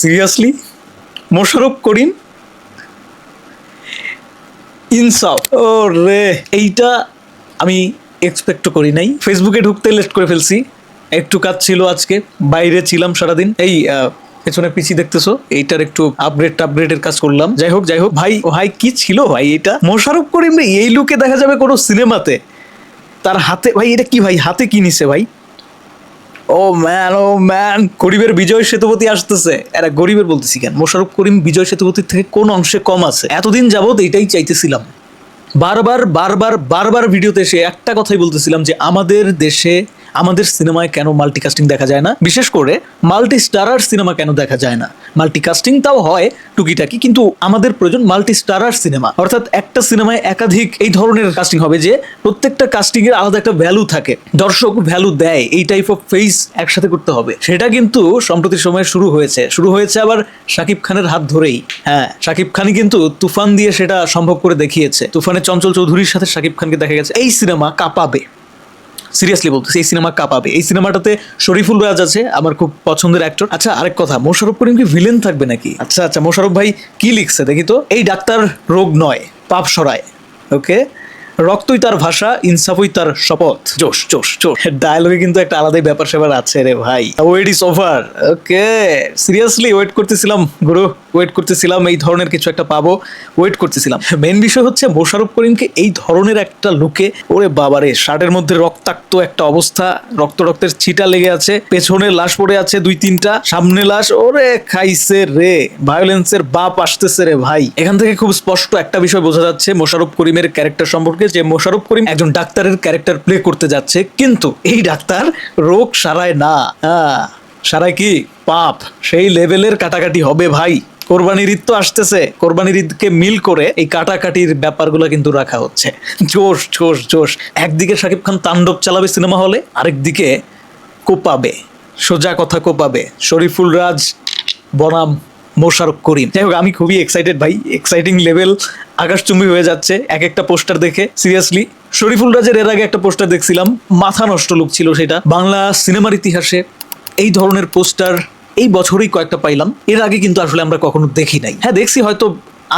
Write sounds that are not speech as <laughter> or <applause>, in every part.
Seriously Mosharraf Karim? ইনসাফ। ও রে এইটা আমি এক্সপেক্ট করি নাই। ফেসবুকে ঢুকতে লেট করে ফেলছি। একটু কাজ ছিল আজকে বাইরে ছিলাম সারাদিন। এই পেছনে পিছি দেখতেছো? এইটার একটু আপগ্রেড আপগ্রেডের কাজ করলাম। যাই হোক যাই হোক। ভাই ভাই কি ছিল ভাই এটা? মোশারফ করিম এই লুকে দেখা যাবে কোনো সিনেমাতে তার হাতে ভাই এটা কি ভাই? হাতে কি নিছে ভাই? Oh man oh man. গরিবের বিজয় সেতুপতি আসতেছে। এরা গরিবের বলতেছি কেন? মোশারফ করিম বিজয় সেতুপতির থেকে কোন অংশে কম আছে? এতদিন যাবৎ এটাই চাইতেছিলাম। বারবার বারবার বারবার ভিডিওতে এসে একটা কথাই বলতেছিলাম যে আমাদের দেশে আমাদের সিনেমায় কেন মাল্টিকাস্টিং দেখা যায় না? বিশেষ করে মাল্টি স্টারার সিনেমা কেন দেখা যায় না? মাল্টিকাস্টিং তাও হয় টুকিটাকি, কিন্তু আমাদের প্রয়োজন মাল্টি স্টারার সিনেমা। অর্থাৎ একটা সিনেমায় একাধিক এই ধরনের কাস্টিং হবে যে প্রত্যেকটা কাস্টিং এর আলাদা একটা ভ্যালু থাকে। দর্শক ভ্যালু দেয়, এই টাইপ অফ ফেস একসাথে করতে হবে। সেটা কিন্তু সম্প্রতি সময়ে শুরু হয়েছে। শুরু হয়েছে আবার শাকিব খানের হাত ধরেই। হ্যাঁ শাকিব খানই কিন্তু তুফান দিয়ে সেটা সম্ভব করে দেখিয়েছে। তুফানের চঞ্চল চৌধুরীর সাথে শাকিব খানকে দেখা গেছে। এই সিনেমা কাঁপাবে। সিরিয়াসলি বলতেছি, এই সিনেমা কাঁপাবে এই সিনেমাটাতে শরীফুল রাজ আছে, আমার খুব পছন্দের অ্যাক্টর আচ্ছা আরেক কথা মোশারফ করিম কি ভিলেন থাকবে নাকি? আচ্ছা আচ্ছা মোশারফ ভাই কি লিখছে দেখি তো? এই ডাক্তার রোগ নয়, পাপ সরায় ওকে রক্তই তার ভাষা ইনসাফই তার শপথ। জোশ জোশ জোশ। <laughs> ডায়লগে কিন্তু একটা আলাদাই ব্যাপার স্যাপার আছে রে ভাই। Wait is over okay seriously wait করতেছিলাম গুরু ওয়েট করতেছিলাম এই ধরনের কিছু একটা পাবো ওয়েট করতেছিলাম। মেন বিষয় হচ্ছে মোশারফ করিমকে এই ধরনের একটা লুকে ওরে বাবারে শার্টের মধ্যে রক্তাক্ত একটা অবস্থা রক্ত রক্তের ছিটা লেগে আছে পেছনে লাশ পড়ে আছে দুই তিনটা সামনে লাশ ওরে খাইছে রে ভায়োলেন্সের বাপ আসতেছে রে ভাই। এখান থেকে খুব স্পষ্ট একটা বিষয় বোঝা যাচ্ছে মোশারফ করিমের ক্যারেক্টার সম্পর্কে। যে মোশারফ করিম একজন ডাক্তারের ক্যারেক্টার প্লে করতে যাচ্ছে, কিন্তু এই ডাক্তার রোগ সারায় না। হ্যাঁ সারায় কি? পাপ। সেই লেভেলের কাটাকাটি হবে ভাই। কোরবানির ঈদ তো আসতেছে। কোরবানির ঈদকে মিল করে এই কাটাকাটির ব্যাপারগুলো কিন্তু রাখা হচ্ছে। জোশ জোশ জোশ। একদিকে শাকিব খান তাণ্ডব চালাবে সিনেমা হলে, আরেকদিকে কোপাবে। সোজা কথা কোপাবে। শরীফুল রাজ, বনাম। মোশারফ করিম। যাই হোক, আমি খুবই এক্সাইটেড ভাই। এক্সাইটিং লেভেল আকাশচুম্বী হয়ে যাচ্ছে। এক একটা পোস্টার দেখে সিরিয়াসলি শরীফুল রাজের এর আগে একটা পোস্টার দেখছিলাম। মাথা নষ্ট লুক ছিল সেটা। বাংলা সিনেমার ইতিহাসে এই ধরনের পোস্টার এই বছরই কয়েকটা পাইলাম। এর আগে কিন্তু আসলে আমরা কখনো দেখি নাই। হ্যাঁ দেখছি হয়তো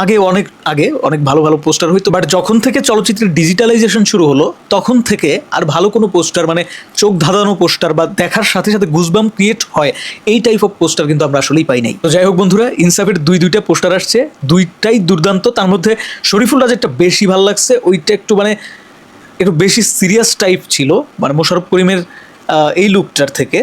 আগে অনেক আগে অনেক ভালো ভালো পোস্টার হইতো বাট যখন থেকে চলচ্চিত্রের ডিজিটালাইজেশন শুরু হলো, তখন থেকে আর ভালো কোনো পোস্টার মানে চোখ ধাঁধানো পোস্টার বা দেখার সাথে সাথে গুজবাম ক্রিয়েট হয়, এই টাইপ অফ পোস্টার কিন্তু আমরা আসলেই পাই নাই। তো যাই হোক বন্ধুরা ইনসাফের দুই দুইটা পোস্টার আসছে, দুইটাই দুর্দান্ত, তার মধ্যে শরীফুল রাজেরটা বেশি ভালো লাগছে, ওইটা একটু মানে একটু বেশি সিরিয়াস টাইপ ছিল মানে মোশারফ করিমের এই লুকটার থেকে।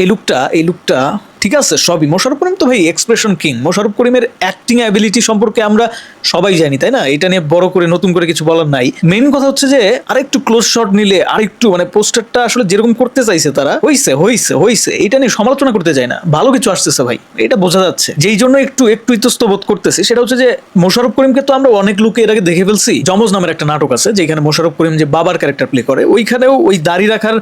এই লুকটা এই লুকটা ঠিক আছে? সবই। মোশারফ করিম তো ভাই এক্সপ্রেশন কিং মোশারফ করিমের অ্যাক্টিং অ্যাবিলিটি সম্পর্কে আমরা সবাই জানি, তাই না? এটা নিয়ে বড় করে, নতুন করে কিছু বলার নাই। মেন কথা হচ্ছে যে, আরেকটু ক্লোজ শট নিলে, আরেকটু মানে পোস্টারটা আসলে যেরকম করতে চাইছে তারা, হইছে হইছে হইছে। এটা নিয়ে সমালোচনা করতে যায় না। ভালো কিছু আসতেছে ভাই। এটা বোঝা যাচ্ছে। যেই জন্য একটু একটু ইতস্ত বোধ করতেছি, সেটা হচ্ছে যে মোশারফ করিমকে তো আমরা অনেক লুকে এর আগে দেখে ফেলছি। জমজ নামের একটা নাটক আছে, যেখানে মোশারফ করিম যে বাবার ক্যারেক্টার প্লে করে, ওইখানেও ওই দাড়ি রাখার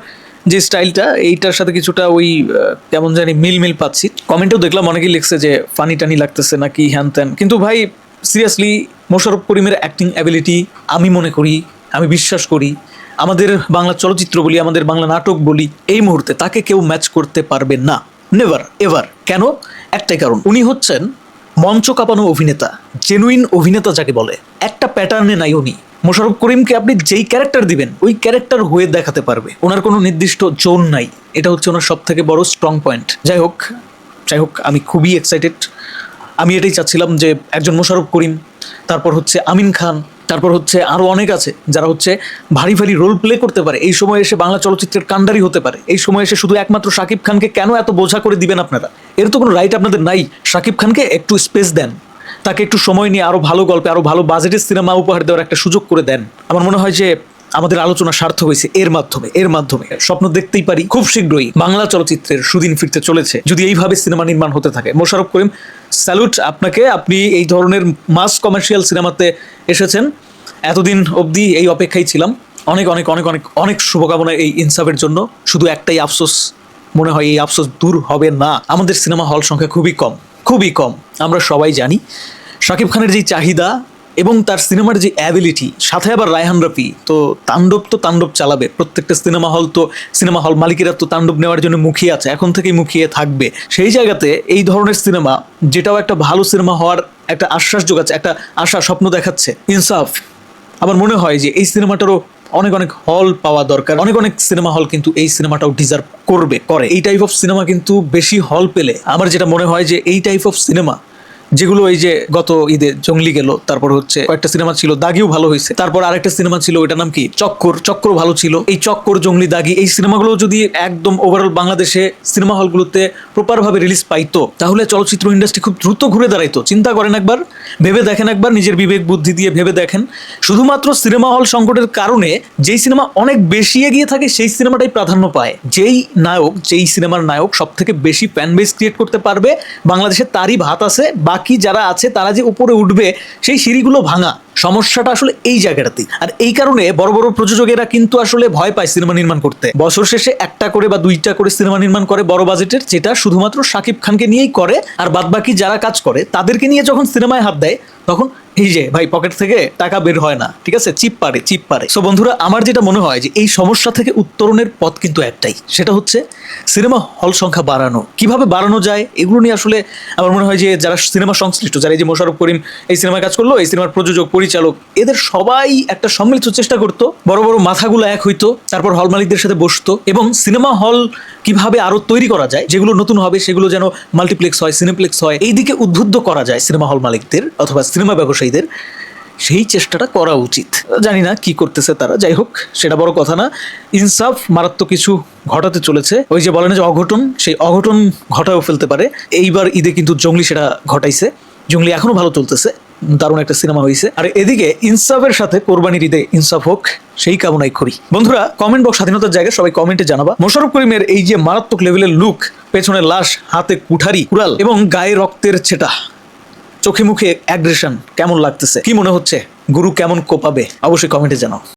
যে স্টাইলটা, এইটার সাথে কিছুটা ওই কেমন জানি মিল মিল পাচ্ছি কমেন্টেও দেখলাম, অনেকেই লিখছে যে ফানি টানি লাগতেছে নাকি হ্যান ত্যান। কিন্তু ভাই সিরিয়াসলি মোশারফ করিমের অ্যাক্টিং অ্যাবিলিটি আমি মনে করি, আমি বিশ্বাস করি। আমাদের বাংলা চলচ্চিত্র বলি, আমাদের বাংলা নাটক বলি, এই মুহূর্তে তাকে কেউ ম্যাচ করতে পারবে না। নেভার এভার কেন? একটাই কারণ, উনি হচ্ছেন মঞ্চ কাঁপানো অভিনেতা জেনুইন অভিনেতা যাকে বলে। একটা প্যাটার্নে নাই উনি। মোশারফ করিমকে আপনি যেই ক্যারেক্টার দিবেন, ওই ক্যারেক্টার হয়ে দেখাতে পারবে। ওনার কোনো নির্দিষ্ট জোন নাই। এটা হচ্ছে ওনার সব থেকে বড় স্ট্রং পয়েন্ট যাই হোক যাই হোক, আমি খুবই এক্সাইটেড আমি এটাই চাচ্ছিলাম যে একজন মোশারফ করিম, তারপর হচ্ছে আমিন খান, তারপর হচ্ছে আরও অনেক আছে যারা হচ্ছে ভারী ভারী রোল প্লে করতে পারে। এই সময় এসে বাংলা চলচ্চিত্রের কান্ডারি হতে পারে। এই সময় এসে শুধু একমাত্র শাকিব খানকে কেন এত বোঝা করে দিবেন আপনারা? এর তো কোনো রাইট আপনাদের নাই। শাকিব খানকে একটু স্পেস দেন। তাকে একটু সময় নিয়ে আরও ভালো গল্পে, আরও ভালো বাজেটের সিনেমা উপহার দেওয়ার একটা সুযোগ করে দেন। আমার মনে হয় যে আমাদের আলোচনা সার্থক হয়েছে এর মাধ্যমে এর মাধ্যমে। স্বপ্ন দেখতেই পারি, খুব শীঘ্রই বাংলা চলচ্চিত্রের সুদিন ফিরতে চলেছে, যদি এইভাবে সিনেমা নির্মাণ হতে থাকে। মোশারফ করিম, স্যালুট আপনাকে, আপনি এই ধরনের মাস কমার্শিয়াল সিনেমাতে এসেছেন। এতদিন অবধি এই অপেক্ষায় ছিলাম। অনেক অনেক অনেক অনেক অনেক শুভকামনা এই ইনসাফের জন্য। শুধু একটাই আফসোস, মনে হয় এই আফসোস দূর হবে না। আমাদের সিনেমা হল সংখ্যা খুবই কম। খুবই কম, আমরা সবাই জানি। শাকিব খানের যে চাহিদা এবং তার সিনেমার যে অ্যাবিলিটি সাথে আবার রায়হান রাফি, তো তাণ্ডব তো তাণ্ডব চালাবে। প্রত্যেকটা সিনেমা হল তো, সিনেমা হল মালিকেরা তো তাণ্ডব নেওয়ার জন্য মুখিয়ে আছে, এখন থেকেই মুখিয়ে থাকবে। সেই জায়গাতে এই ধরনের সিনেমা, যেটাও একটা ভালো সিনেমা হওয়ার একটা আশ্বাস যোগাচ্ছে, একটা আশা, স্বপ্ন দেখাচ্ছে, ইনসাফ। আমার মনে হয় যে এই সিনেমাটারও অনেক অনেক হল পাওয়া দরকার। অনেক অনেক সিনেমা হল কিন্তু এই সিনেমাটাও ডিজার্ভ করবে, করে। এই টাইপ অফ সিনেমা কিন্তু বেশি হল পেলে আমার যেটা মনে হয় যে এই টাইপ অফ সিনেমা যেগুলো এই যে গত ঈদে জঙ্গলি গেল, তারপর হচ্ছে কয়েকটা সিনেমা ছিল, দাগিও ভালো হয়েছে। তারপর আরেকটা সিনেমা ছিল ওটার নাম কি? চক্কর চক্কর ভালো ছিল। এই চক্কর, জঙ্গলি, দাগি, এই সিনেমাগুলো যদি একদম ওভারঅল বাংলাদেশে সিনেমা হলগুলোতে প্রপার ভাবে রিলিজ পাইতো, তাহলে চলচ্চিত্র ইন্ডাস্ট্রি খুব দ্রুত ঘুরে দাঁড়াইতো। চিন্তা করেন একবার, ভেবে দেখেন একবার, নিজের বিবেক, বুদ্ধি দিয়ে ভেবে দেখেন। শুধুমাত্র সিনেমা হল সংকটের কারণে যেই সিনেমা অনেক বেশি এগিয়ে থাকে, সেই সিনেমাটাই প্রাধান্য পায়। যেই নায়ক, যেই সিনেমার নায়ক সব থেকে বেশি ফ্যান বেস ক্রিয়েট করতে পারবে, বাংলাদেশে তারই ভাত আছে, বাকি যারা আছে, তারা যে উপরে উঠবে, সেই সিঁড়িগুলো ভাঙা। সমস্যাটা আসলে এই জায়গাটাতেই। আর এই কারণে বড় বড় প্রযোজকেরা কিন্তু আসলে ভয় পায় সিনেমা নির্মাণ করতে। বছর শেষে একটা করে বা দুইটা করে সিনেমা নির্মাণ করে বড় বাজেটের, যেটা শুধুমাত্র শাকিব খানকে নিয়েই করে, আর বাদবাকি যারা কাজ করে, তাদেরকে নিয়ে যখন সিনেমায় হাত দেয়, তখন এই যে ভাই পকেট থেকে টাকা বের হয় না, ঠিক আছে? চিপ পারে চিপ পারে সো বন্ধুরা, আমার যেটা মনে হয় যে এই সমস্যা থেকে উত্তরণের পথ কিন্তু একটাই, সেটা হচ্ছে সিনেমা হল সংখ্যা বাড়ানো। কীভাবে বাড়ানো যায়, এগুলো নিয়ে আসলে আমার মনে হয় যে যারা সিনেমা সংশ্লিষ্ট, যারা এই যে মোশারফ করিম এই সিনেমায় কাজ করল, এই সিনেমার প্রযোজক, পরিচালক, এদের সবাই একটা সম্মিলিত চেষ্টা করতো। বড় বড় মাথাগুলো এক হইতো, তারপর হল মালিকদের সাথে বসতো এবং সিনেমা হল কীভাবে আরও তৈরি করা যায়, যেগুলো নতুন হবে, সেগুলো যেন মাল্টিপ্লেক্স হয়, সিনেপ্লেক্স হয় এই দিকে উদ্বুদ্ধ করা যায় সিনেমা হল মালিকদের অথবা সিনেমা ব্যবসায়ীদের, সেই চেষ্টাটা করা উচিত। জানি না কি করতেছে তারা, যাই হোক, সেটা বড় কথা না। ইনসাফ মারাত্মক কিছু ঘটাতে চলেছে। ওই যে বলে না যে অঘটন, সেই অঘটন ঘটাও ফেলতে পারে। এইবার ঈদে কিন্তু জঙ্গলি সেটা ঘটাইছে। জঙ্গলি এখনও ভালো চলতেছে। দারুণ একটা সিনেমা হয়েছে আর এদিকে ইনসাফের সাথে কোরবানির ঈদে ইনসাফ হোক, সেই কামনাই করি। বন্ধুরা কমেন্ট বক্স স্বাধীনতার জায়গায় সবাই কমেন্টে জানাবা। মোশারফ করিমের এই যে মারাত্মক লেভেলের লুক পেছনে লাশ, হাতে কুঠারি, কুড়াল এবং গায়ে রক্তের ছেটা। চোখে মুখে অ্যাগ্রেশন কেমন লাগতেছে? কি মনে হচ্ছে? গুরু কেমন কোপাবে? অবশ্যই কমেন্টে জানাও।